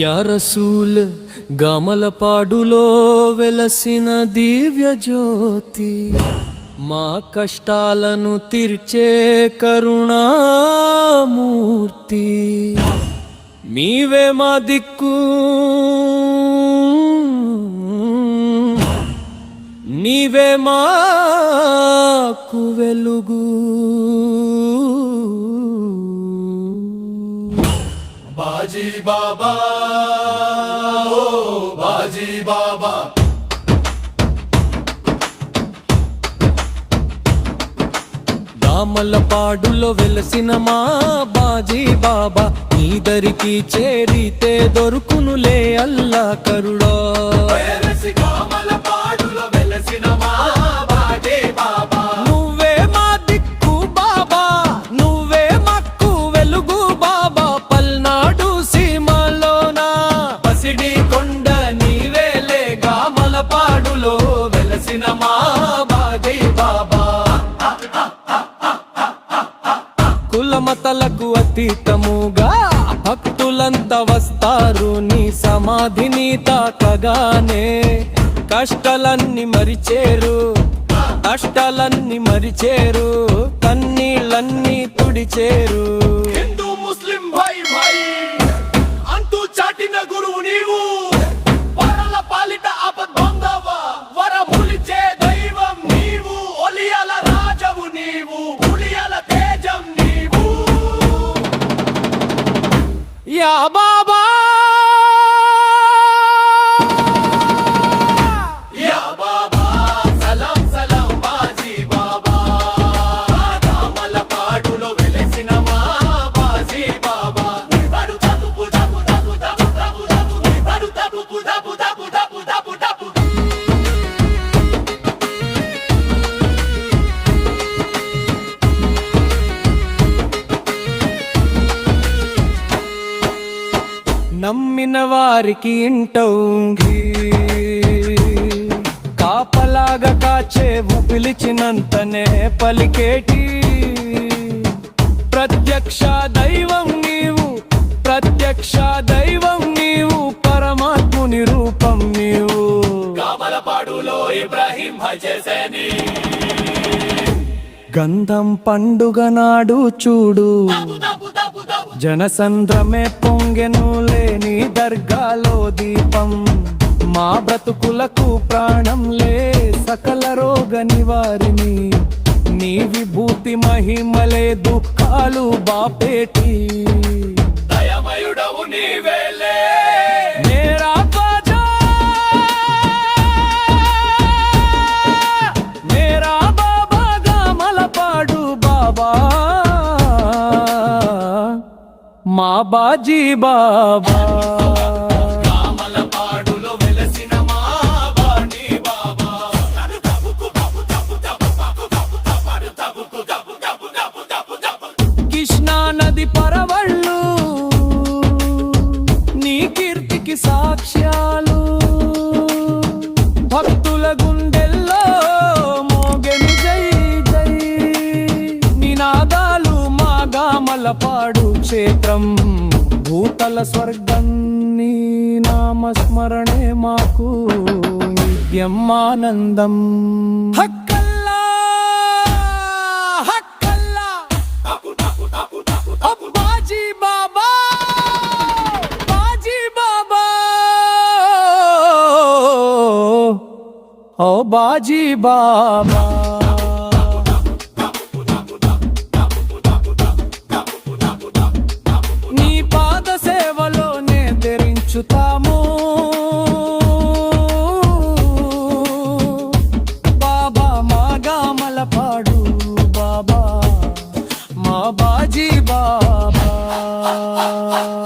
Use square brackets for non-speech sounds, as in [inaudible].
Yeah Rasool గమలపాడులో వెలసిన దివ్య జ్యోతి మా కష్టాలను తీర్చే కరుణామూర్తి. మీవే మా దిక్కు. నీవే మాకు వెలుగు. బాజీ బాబా హాజీ బాబా దామలపాడులో వెలసిన మా బాజీ బాబా నీదరికి చేరితే దొరుకునులే అల్లా కరుడా. కులమతలకు అతీతముగా భక్తులంతా వస్తారు నీ సమాధిని తాకగానే. కష్టాలన్నీ మరిచేరు కష్టాలన్నీ మరిచేరు కన్నీళ్ళన్నీ తుడిచేరు. హిందూ ముస్లిం భై భై అంటూ చాటిన గురువు నీవు. వరల పాలిట ఆపద్బంధవ వరములిచే దైవం నీవు. ఒలియల రాజవు నీవు. యా వారికి ఇంటౌంగి కాపలాగా కాచేవు పిలిచినంతనే పలికేటి. ప్రత్యక్ష దైవం నీవు ప్రత్యక్ష దైవం నీవు పరమాత్ముని రూపం నీవు. ఇబ్రాహీం గంధం పండుగ నాడు చూడు. జనసంద్రమే పొంగెను లేని దర్గాలో దీపం. మా బ్రతుకులకు ప్రాణం లే సకల రోగ నివారిని నీ విభూతి మహిమలే దుఃఖాలు బాపేటి. దయమయుడవు నీవేలే మా బాజీ బాబా. కామల వెలసిన మా బాణి బాబా కృష్ణా నది పరవళ్ళు నీ కీర్తికి సాక్ష్యాలు. భక్తుల గుండెల్లో మోగెను జై జై. నినాదాలు మా గామలపాడు క్షేత్రం. భూతల స్వర్గం నీ నామస్మరణే మాకు నిత్యం ఆనందం. ఓ బాజీ బాబా. Oh. [laughs]